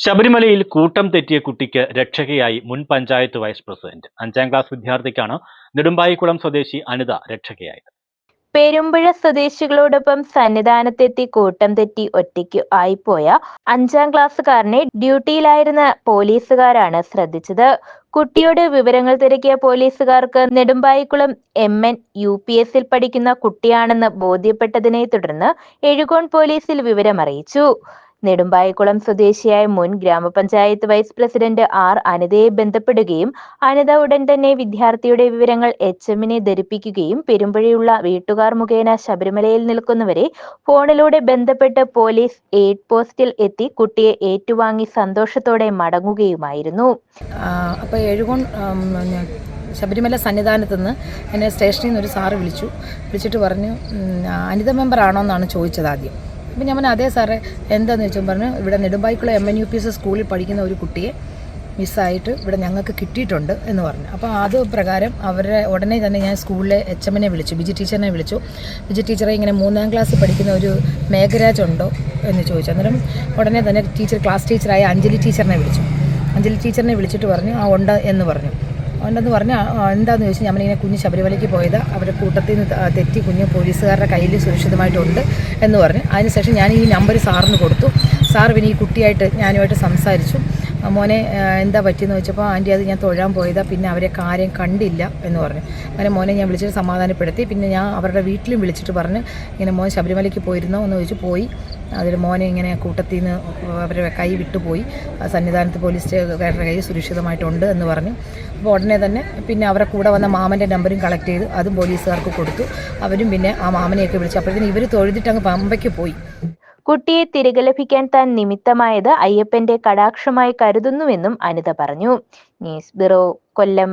ശബരിമലയിൽ കൂട്ടം തെറ്റിയ കുട്ടിക്ക് രക്ഷകയായി മുൻ പഞ്ചായത്ത് വൈസ് പ്രസിഡന്റ്. അഞ്ചാം ക്ലാസ് വിദ്യാർത്ഥിക്കാണ് നെടുമ്പായിക്കുളം സ്വദേശി അനിത രക്ഷകയായത്. പെരുമ്പുഴ സ്വദേശികളോടൊപ്പം സന്നിധാനത്തെത്തി കൂട്ടം തെറ്റി ഒറ്റയ്ക്ക് ആയിപ്പോയ അഞ്ചാം ക്ലാസ്സുകാരനെ ഡ്യൂട്ടിയിലായിരുന്ന പോലീസുകാരാണ് ശ്രദ്ധിച്ചത്. കുട്ടിയോട് വിവരങ്ങൾ തിരക്കിയ പോലീസുകാർക്ക് Nedumpayikulam M N U P പഠിക്കുന്ന കുട്ടിയാണെന്ന് ബോധ്യപ്പെട്ടതിനെ തുടർന്ന് എഴുകോൺ പോലീസിൽ വിവരമറിയിച്ചു. നെടുമ്പായിക്കുളം സ്വദേശിയായ മുൻ ഗ്രാമപഞ്ചായത്ത് വൈസ് പ്രസിഡന്റ് ആർ അനിതയെ ബന്ധപ്പെടുകയും അനിത ഉടൻ തന്നെ വിദ്യാർത്ഥിയുടെ വിവരങ്ങൾ എച്ച് എമ്മിനെ ധരിപ്പിക്കുകയും പെരുമ്പഴയുള്ള വീട്ടുകാർ മുഖേന ശബരിമലയിൽ നിൽക്കുന്നവരെ ഫോണിലൂടെ ബന്ധപ്പെട്ട് പോലീസ് എയ്ഡ് പോസ്റ്റിൽ എത്തി കുട്ടിയെ ഏറ്റുവാങ്ങി സന്തോഷത്തോടെ മടങ്ങുകയുമായിരുന്നു. അപ്പോൾ എഴുകോൺ ശബരിമല സന്നിധാനത്ത് നിന്ന് എന്നെ സ്റ്റേഷനിൽ നിന്ന് ഒരു സാറ് വിളിച്ചു. വിളിച്ചിട്ട് പറഞ്ഞു അനിത മെമ്പർ ആണോ എന്നാണ് ചോദിച്ചത് ആദ്യം അപ്പം ഞാൻ പറഞ്ഞു അതേ സാറേ എന്താണെന്ന് വെച്ചാൽ പറഞ്ഞു ഇവിടെ നെടുമ്പായിക്കുള്ള M N U P S സ്കൂളിൽ പഠിക്കുന്ന ഒരു കുട്ടിയെ മിസ്സായിട്ട് ഇവിടെ ഞങ്ങൾക്ക് കിട്ടിയിട്ടുണ്ട് എന്ന് പറഞ്ഞു. അപ്പോൾ അത് പ്രകാരം അവരെ ഉടനെ തന്നെ ഞാൻ സ്കൂളിലെ എച്ച് എമ്മിനെ വിളിച്ചു ബിജി ടീച്ചറിനെ വിളിച്ചു. ബിജി ടീച്ചറെ ഇങ്ങനെ മൂന്നാം ക്ലാസ് പഠിക്കുന്ന ഒരു മേഘരാജ് ഉണ്ടോ എന്ന് ചോദിച്ചു. അന്നേരം ഉടനെ തന്നെ ടീച്ചർ ക്ലാസ് ടീച്ചറായ അഞ്ജലി ടീച്ചറിനെ വിളിച്ചു. അഞ്ജലി ടീച്ചറിനെ വിളിച്ചിട്ട് പറഞ്ഞു ആ ഉണ്ട് എന്ന് പറഞ്ഞു. ഉണ്ടെന്ന് പറഞ്ഞാൽ എന്താണെന്ന് ചോദിച്ചാൽ നമ്മളിങ്ങനെ കുഞ്ഞ് ശബരിമലയ്ക്ക് പോയത്. അവരുടെ കൂട്ടത്തിൽ നിന്ന് തെറ്റി കുഞ്ഞ് പോലീസുകാരുടെ കയ്യിൽ സുരക്ഷിതമായിട്ടുണ്ട് എന്ന് പറഞ്ഞു. അതിനുശേഷം ഞാൻ ഈ നമ്പർ സാറിന് കൊടുത്തു. സാർ പിന്നെ ഈ കുട്ടിയായിട്ട് ഞാനുമായിട്ട് സംസാരിച്ചു. മോനെ എന്താ പറ്റിയെന്ന് വെച്ചപ്പോൾ ആന്റി അത് ഞാൻ തൊഴാൻ പോയതാ. പിന്നെ അവരെ കാര്യം കണ്ടില്ല എന്ന് പറഞ്ഞു. അങ്ങനെ മോനെ ഞാൻ വിളിച്ചിട്ട് സമാധാനപ്പെടുത്തി. പിന്നെ ഞാൻ അവരുടെ വീട്ടിലും വിളിച്ചിട്ട് പറഞ്ഞ് ഇങ്ങനെ മോൻ ശബരിമലയ്ക്ക് പോയിരുന്നോ? എന്ന് ചോദിച്ചു പോയി. അതിൽ മോനെ ഇങ്ങനെ കൂട്ടത്തിൽ നിന്ന് അവരെ കൈ വിട്ടുപോയി. സന്നിധാനത്ത് പോലീസ് പോലീസുകാരുടെ കൈ സുരക്ഷിതമായിട്ടുണ്ട് എന്ന് പറഞ്ഞു. അപ്പോൾ ഉടനെ തന്നെ പിന്നെ അവരെ കൂടെ വന്ന മാമന്റെ നമ്പറും കളക്ട് ചെയ്ത് അതും പോലീസുകാർക്ക് കൊടുത്തു. അവരും പിന്നെ ആ മാമനെയൊക്കെ വിളിച്ചു അപ്പോഴത്തേന് ഇവർ തൊഴുതിട്ട് അങ്ങ് പമ്പയ്ക്ക് പോയി. കുട്ടിയെ തിരികെ ലഭിക്കാൻ താൻ നിമിത്തമായത് അയ്യപ്പന്റെ കടാക്ഷമായി കരുതുന്നുവെന്നും അനിത പറഞ്ഞു. News bureau Kollam.